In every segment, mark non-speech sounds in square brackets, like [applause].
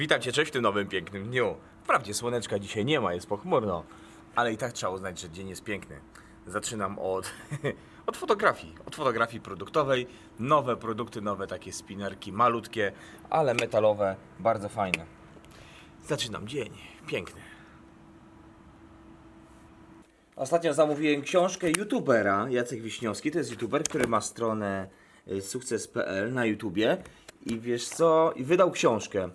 Witam Cię, cześć w tym nowym pięknym dniu. Wprawdzie słoneczka dzisiaj nie ma, jest pochmurno, ale i tak trzeba uznać, że dzień jest piękny. Zaczynam od, [laughs] od fotografii, od fotografii produktowej. Nowe produkty, nowe takie spinerki, malutkie, ale metalowe, bardzo fajne. Zaczynam dzień, piękny. Ostatnio zamówiłem książkę youtubera, Jacek Wiśniowski. To jest youtuber, który ma stronę y, sukces.pl na YouTubie. I wiesz co? I wydał książkę.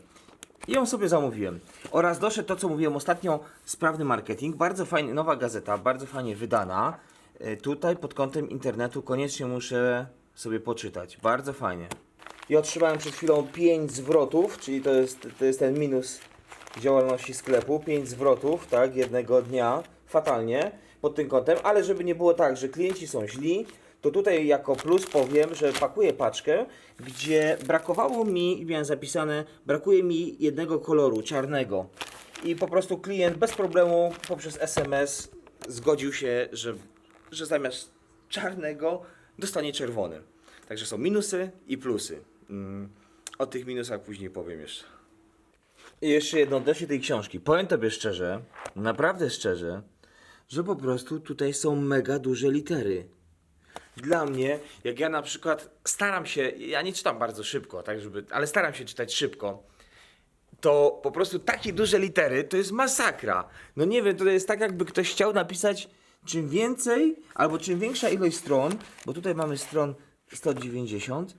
I ją sobie zamówiłem. Oraz doszedł to, co mówiłem ostatnio, sprawny marketing. Bardzo fajnie, nowa gazeta, bardzo fajnie wydana. Y, Tutaj pod kątem internetu koniecznie muszę sobie poczytać. Bardzo fajnie. I otrzymałem przed chwilą 5 zwrotów, czyli to jest, to jest ten minus działalności sklepu. 5 zwrotów, tak, jednego dnia. Fatalnie pod tym kątem, ale żeby nie było tak, że klienci są źli, to tutaj jako plus powiem, że pakuję paczkę, gdzie brakowało mi, miałem zapisane, brakuje mi jednego koloru, czarnego. I po prostu klient bez problemu poprzez SMS zgodził się, że, że zamiast czarnego dostanie czerwony. Także są minusy i plusy. Mm, o tych minusach później powiem jeszcze. I jeszcze jedno odnośnie tej książki. Powiem tobie szczerze, naprawdę szczerze, że po prostu tutaj są mega duże litery. Dla mnie, jak ja na przykład staram się, ja nie czytam bardzo szybko, tak żeby, ale staram się czytać szybko, to po prostu takie duże litery to jest masakra. No nie wiem, to jest tak jakby ktoś chciał napisać czym więcej, albo czym większa ilość stron, bo tutaj mamy stron 190,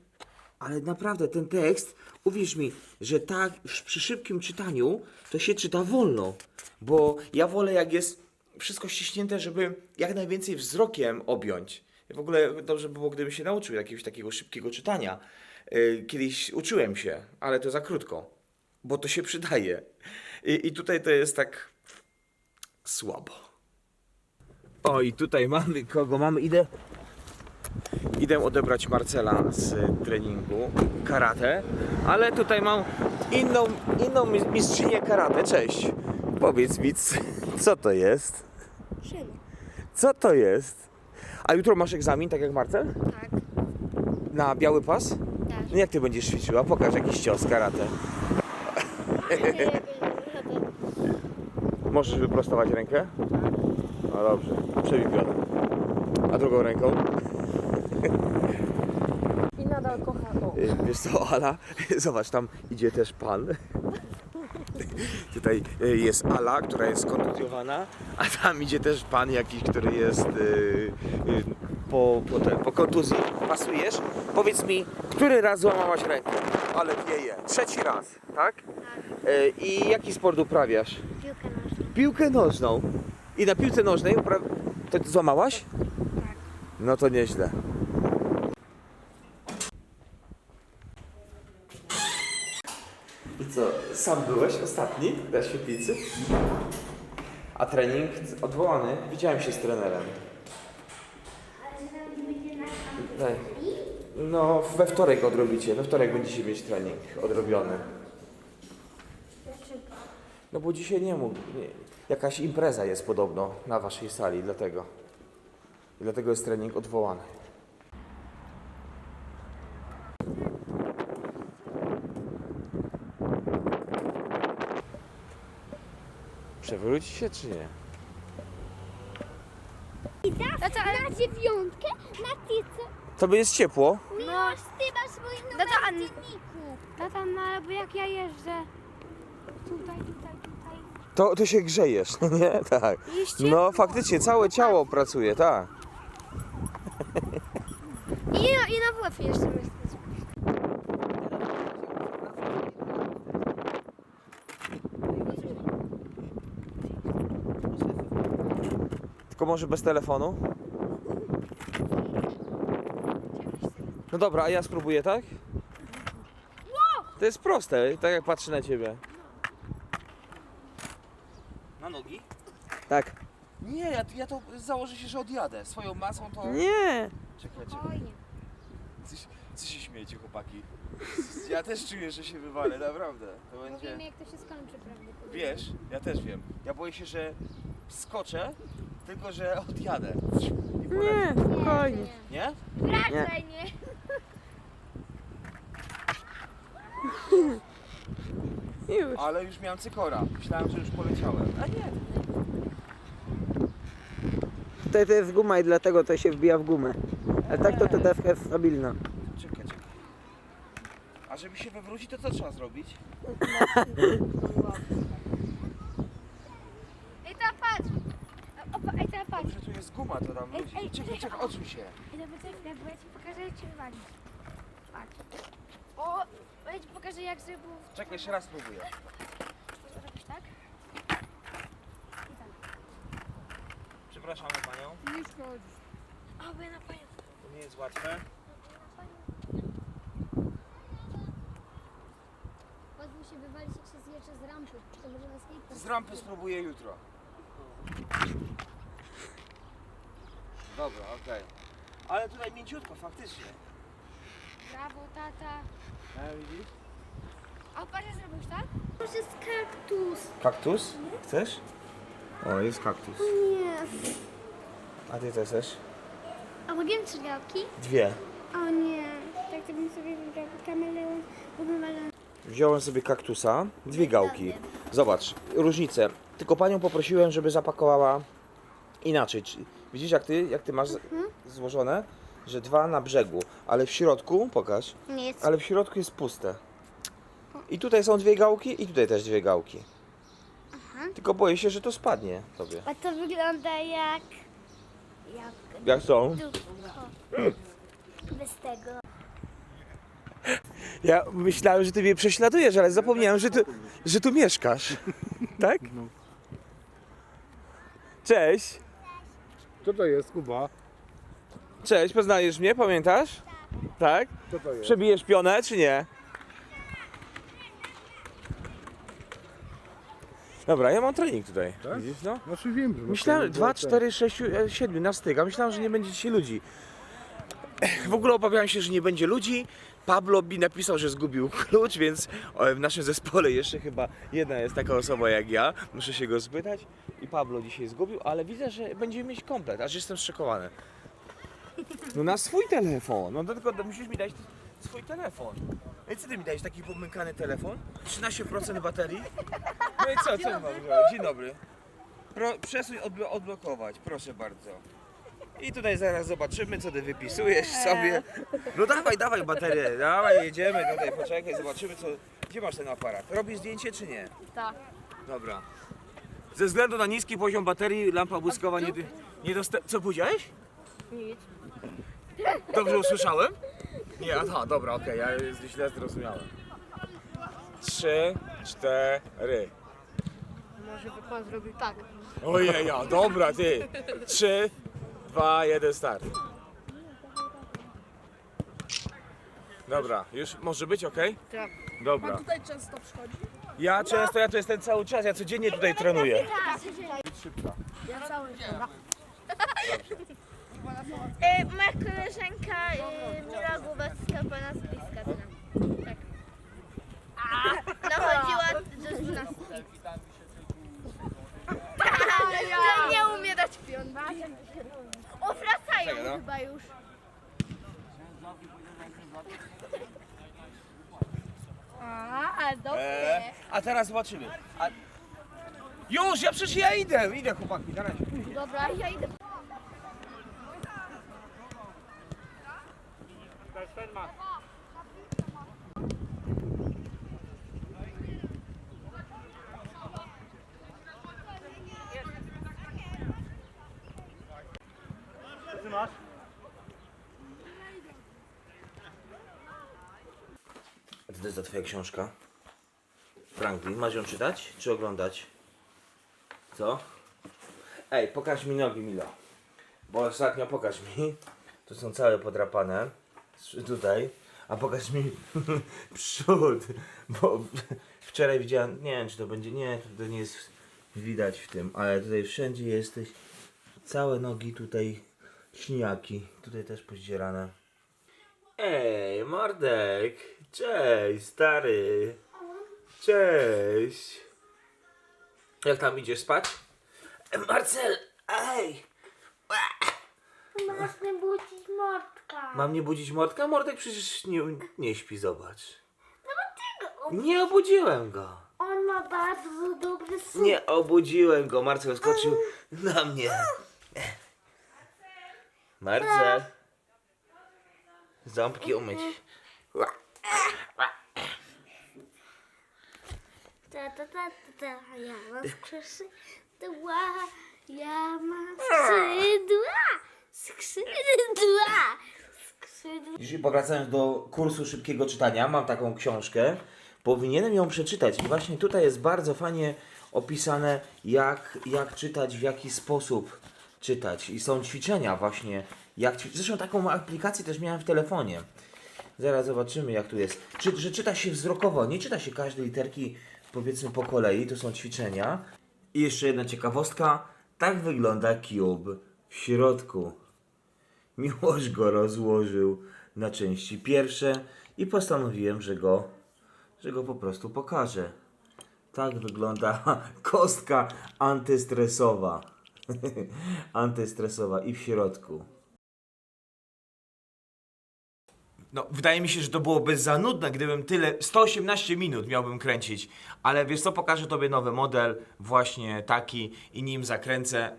ale naprawdę ten tekst, uwierz mi, że tak przy szybkim czytaniu to się czyta wolno, bo ja wolę jak jest wszystko ściśnięte, żeby jak najwięcej wzrokiem objąć. W ogóle dobrze by było, gdybym się nauczył jakiegoś takiego szybkiego czytania. Yy, Kiedyś uczyłem się, ale to za krótko, bo to się przydaje. I, i tutaj to jest tak słabo. O, i tutaj mamy kogo mamy? Idę Idę odebrać Marcela z treningu karate, ale tutaj mam inną, inną mis- mistrzynię karate. Cześć. Powiedz mi, co to jest? Czym? Co to jest? A jutro masz egzamin, tak jak Marcel? Tak, Na biały pas? tak. No jak ty będziesz ćwiczyła? Pokaż jakiś cios karate. [laughs] Możesz wyprostować rękę? No dobrze, przebij. A drugą ręką? I nadal kocha o. Y, Wiesz co, Ala, zobacz, tam idzie też pan. Tutaj y, jest Ala, która jest kontuzjowana, a tam idzie też pan jakiś, który jest y, y, po, po, te, po kontuzji. Pasujesz? Powiedz mi, który raz złamałaś rękę? Ale wieje. Trzeci raz, tak? I jaki sport uprawiasz? Piłkę nożną. Piłkę nożną. I na piłce nożnej upra... to złamałaś? Tak. No to nieźle. I co, sam byłeś ostatni na świetlicy? A trening odwołany? Widziałem się z trenerem. Daj. No, we wtorek odrobicie. We wtorek będziecie mieć trening odrobiony. No bo dzisiaj nie mógł. Nie. Jakaś impreza jest podobno na waszej sali, dlatego. I dlatego jest trening odwołany. Przewróci się czy nie? No to, na dziewiątkę? Na ty co? Tobie jest ciepło? No, ty masz swój numer to an- w dzienniku. Tata, no ale bo jak ja jeżdżę tutaj, tutaj, tutaj. To, to się grzejesz, [laughs] nie? Tak. Jest No ciepło. faktycznie, całe ciało pracuje, tak. I, I na WF jeszcze myślę. Tylko może bez telefonu? No dobra, a ja spróbuję, tak? To jest proste, tak jak patrzę na ciebie. Na nogi? Tak. Nie, ja, ja to założę się, że odjadę. Swoją masą to... Nie. Czekaj, czekaj. Co, się- co się śmiejecie, chłopaki? Ja też czuję, że się wywalę, naprawdę. To będzie... Wiemy jak to się skończy prawdopodobnie. Wiesz, ja też wiem. Ja boję się, że skoczę, tylko że odjadę. I polecę. Nie, spokojnie. Nie? Raczej nie. [laughs] Już. Ale już miałem cykora. Myślałem, że już poleciałem. A nie. Tutaj to jest guma i dlatego to się wbija w gumę. Ale tak to ta deska jest stabilna. Czekaj, czekaj. A żeby się wywrócić, to co trzeba zrobić? [laughs] Ej, ta patrz. O, o, ej, ta patrz. Że tu jest guma, to tam Ej, ludzi. ej, Czekaj, czekaj, odsuń się. Ej, dobra, czekaj, bo ja ci pokażę, jak się walić. Patrz. O, ja ci pokażę, jak żeby było Czekaj, jeszcze raz spróbuję. [laughs] zrobić tak. I tak. Przepraszamy panią. Nie szkodzi. O, bo ja na panią. To nie jest łatwe. Łatwo się wywalić, jak się zjeżdża z rampy. To może na skateboard. Z rampy spróbuję jutro. Dobra, okej. Ale tutaj mięciutko, faktycznie. Brawo, tata. A widzisz? A patrz, zrobisz tak? To jest kaktus. Kaktus? Chcesz? O, jest kaktus. Nie. A ty też chcesz? A mogę trzy gałki? Dwie. O nie. Tak to bym sobie wybrał kameleon, bo wywalony. Wziąłem sobie kaktusa, dwie gałki. Zobacz, różnice. Tylko panią poprosiłem, żeby zapakowała inaczej. Czy- Widzisz jak ty, jak ty masz z- złożone? Że dwa na brzegu, ale w środku, pokaż, Nie jest. ale w środku jest puste. I tutaj są dwie gałki i tutaj też dwie gałki. Tylko boję się, że to spadnie tobie. A to wygląda jak... Jak Jak są? Bez tego. Ja myślałem, że ty mnie prześladujesz, ale zapomniałem, że tu, że tu mieszkasz. Tak? Cześć. Co to jest, Kuba? Cześć, poznajesz mnie, pamiętasz? Tak? Co to jest? Przebijesz pionę, czy nie? Dobra, ja mam trening tutaj. Tak? Widzisz, no? Znaczy wiem, że... Myślałem, 2, 4, 6, 7 na styk, a myślałem, że nie będzie dzisiaj ludzi. W ogóle obawiałem się, że nie będzie ludzi. Pablo mi napisał, że zgubił klucz, więc e, w naszym zespole jeszcze chyba jedna jest taka osoba jak ja. Muszę się go spytać. I Pablo dzisiaj zgubił, ale widzę, że będziemy mieć komplet, aż jestem zszokowany. No na swój telefon. No to tylko musisz mi dać swój telefon. No i co ty mi dajesz, taki pomykany telefon? 13% baterii? No i co, co mam zrobić? Dzień dobry. Pro, przesuń, odblo- odblokować, proszę bardzo. I tutaj zaraz zobaczymy, co ty wypisujesz sobie. No dawaj, dawaj baterię, dawaj, jedziemy tutaj, poczekaj, zobaczymy, co... Gdzie masz ten aparat? Robisz zdjęcie, czy nie? Tak. Dobra. Ze względu na niski poziom baterii, lampa błyskowa nie, nie dosta... Co powiedziałeś? Nic. Dobrze usłyszałem? Nie, aha, dobra, okej, ja źle zrozumiałem. Trzy, cztery. Może by pan zrobił tak. Ojej, ja, dobra, ty. Trzy, dwa, jeden, start. Dobra, już może być, ok? Tak. Dobra. Tutaj często przychodzi? Ja często, ja tu jestem cały czas, ja codziennie tutaj trenuję. Ja cały. E, moja koleżanka e, Mila Głowacka, pana z bliska zna. Tak. Nachodziła do gimnastyki. To nie umie dać pion. O, wracają Czekaj, no. chyba już. A, dobrze. Eee, a teraz zobaczymy. A... Już, ja przecież ja idę, idę chłopaki, na razie. Dobra, ja idę. To jest ta twoja książka? Franklin, masz ją czytać czy oglądać? Co? Ej, pokaż mi nogi, Milo. Bo ostatnio pokaż mi. Tu są całe podrapane. Tutaj. A pokaż mi [laughs] przód. Bo [laughs] wczoraj widziałem, nie wiem czy to będzie, nie, to nie jest widać w tym, ale tutaj wszędzie jesteś. Całe nogi tutaj śniaki. Tutaj też pozdzierane. Ej, Mordek! Cześć, stary! Cześć! Jak tam idziesz spać? Marcel! Ej! Masz nie budzić mordka. Mam nie budzić Mordka? Mordek przecież nie, nie śpi, zobacz. No bo ty go Nie obudziłem go. O ma bardzo dobry smak. Nie obudziłem go, Marcel skoczył na mnie. Marcel. Ząbki umyć. Ta, ta, ta, ta. Ja mam skrzydła, ja mam skrzydła, skrzydła, skrzydła. Powracając do kursu szybkiego czytania, mam taką książkę. Powinienem ją przeczytać. I właśnie tutaj jest bardzo fajnie opisane, jak, jak czytać, w jaki sposób czytać. I są ćwiczenia właśnie, jak. Zresztą taką aplikację też miałem w telefonie. Zaraz zobaczymy, jak tu jest. Czy, że czyta się wzrokowo, nie czyta się każdej literki, powiedzmy po kolei. To są ćwiczenia. I jeszcze jedna ciekawostka. Tak wygląda cube w środku. Miłość go rozłożył na części pierwsze i postanowiłem, że go, że go po prostu pokażę. Tak wygląda [laughs] kostka antystresowa. [laughs] antystresowa i w środku. No, wydaje mi się, że to byłoby za nudne, gdybym tyle, 118 minut miałbym kręcić. Ale wiesz co, pokażę Tobie nowy model, właśnie taki i nim zakręcę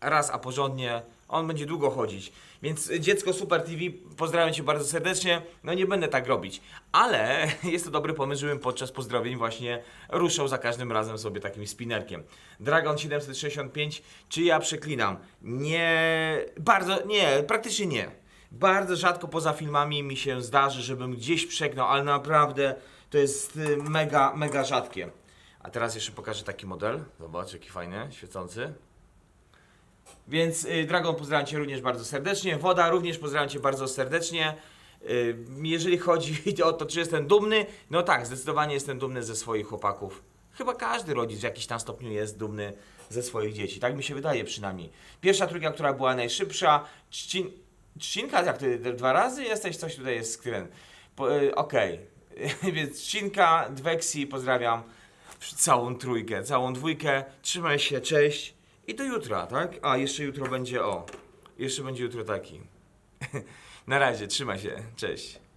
raz, a porządnie. On będzie długo chodzić. Więc y, dziecko Super TV, pozdrawiam Cię bardzo serdecznie. No nie będę tak robić. Ale [laughs] jest to dobry pomysł, żebym podczas pozdrowień właśnie ruszał za każdym razem sobie takim spinnerkiem. Dragon 765, czy ja przeklinam? Nie, bardzo, nie, praktycznie nie. Bardzo rzadko poza filmami mi się zdarzy, żebym gdzieś przegnał, ale naprawdę to jest y, mega, mega rzadkie. A teraz jeszcze pokażę taki model. Zobacz, jaki fajny, świecący. Więc y, Dragon pozdrawiam Cię również bardzo serdecznie. Woda również pozdrawiam Cię bardzo serdecznie. Y, jeżeli chodzi [laughs] o to, czy jestem dumny, no tak, zdecydowanie jestem dumny ze swoich chłopaków. Chyba każdy rodzic w jakimś tam stopniu jest dumny ze swoich dzieci. Tak mi się wydaje przynajmniej. Pierwsza trójka, która była najszybsza. Trzcin... Trzcinka, jak ty dwa razy jesteś? Coś tutaj jest y, Okej. [laughs] Więc Trzcinka, Dweksi, pozdrawiam całą trójkę, całą dwójkę. Trzymaj się, cześć. I do jutra, tak? A, jeszcze jutro będzie o. Jeszcze będzie jutro taki. [laughs] Na razie, trzymaj się, cześć.